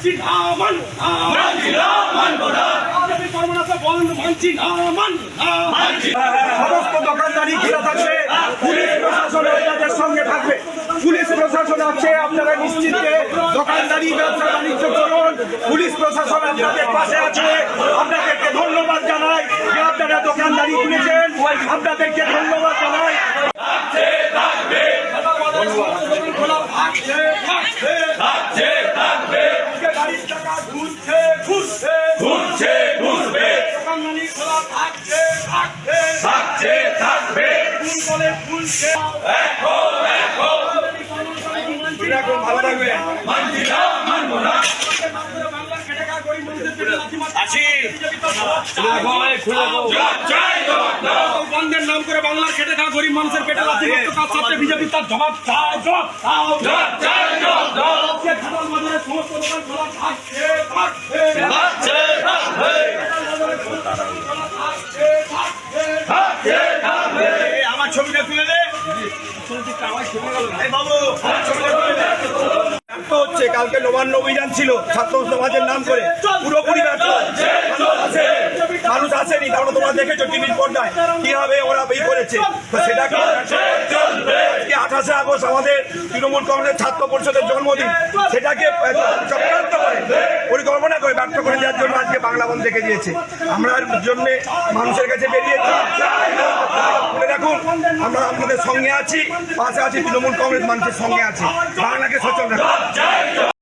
মানছি না মানব না। মানছি না মানব না আগামী কর্মনাথ বন্ধ মানছি না মানব না। সমস্ত দোকানদারি ঘেরা থাকবে পুলিশ প্রশাসন আপনাদের সঙ্গে থাকবে। পুলিশ প্রশাসন আছে আপনারা নিশ্চিন্তে দোকানদারি ব্যবসা বাণিজ্য করুন। পুলিশ প্রশাসন আপনাদের পাশে আছে। আপনাদেরকে ধন্যবাদ জানাই যে আপনারা দোকানদারি খুলেছেন। আপনাদেরকে ধন্যবাদ জানাই। টাকা ঘুরছে ঘুরছে। ঘুরছে ঘুরবে। দোকানদারি খোলা থাকছে থাকছে। থাকছে থাকবে। ফুল বলে ফুলছে এখন এখন এখন ভালো থাকবে মানছি না মানবো না। আছি। জয় জগন্নাথ বন্ধের নাম করে বাংলার খেটে খাওয়া গরিব মানুষের পেটে লাথি মারতো তার সাথে বিজেপি তার জবাব চাও সমস্ত কালকে নবান্ন অভিযান ছিল ছাত্র সমাজের নাম করে পুরোপুরি ব্যর্থ মানুষ আসেনি। তারপরে তোমরা দেখেছ টিভির পর্দায় কীভাবে ওরা এই করেছে সেটাকে আঠাশে আগস্ট আমাদের তৃণমূল কংগ্রেস ছাত্র পরিষদের জন্মদিন আহ, চক্রান্ত করে, পরিকল্পনা করে ব্যর্থ করে দেওয়ার জন্য আজকে বাংলা বন্ধ দেখে দিয়েছে। আমরা জন্য মানুষের কাছে বেরিয়েছি। মনে রাখুন আমরা আপনাদের সঙ্গে আছি, পাশে আছি তৃণমূল কংগ্রেস মানুষের সঙ্গে আছি। বাংলাকে সচল রাখুন।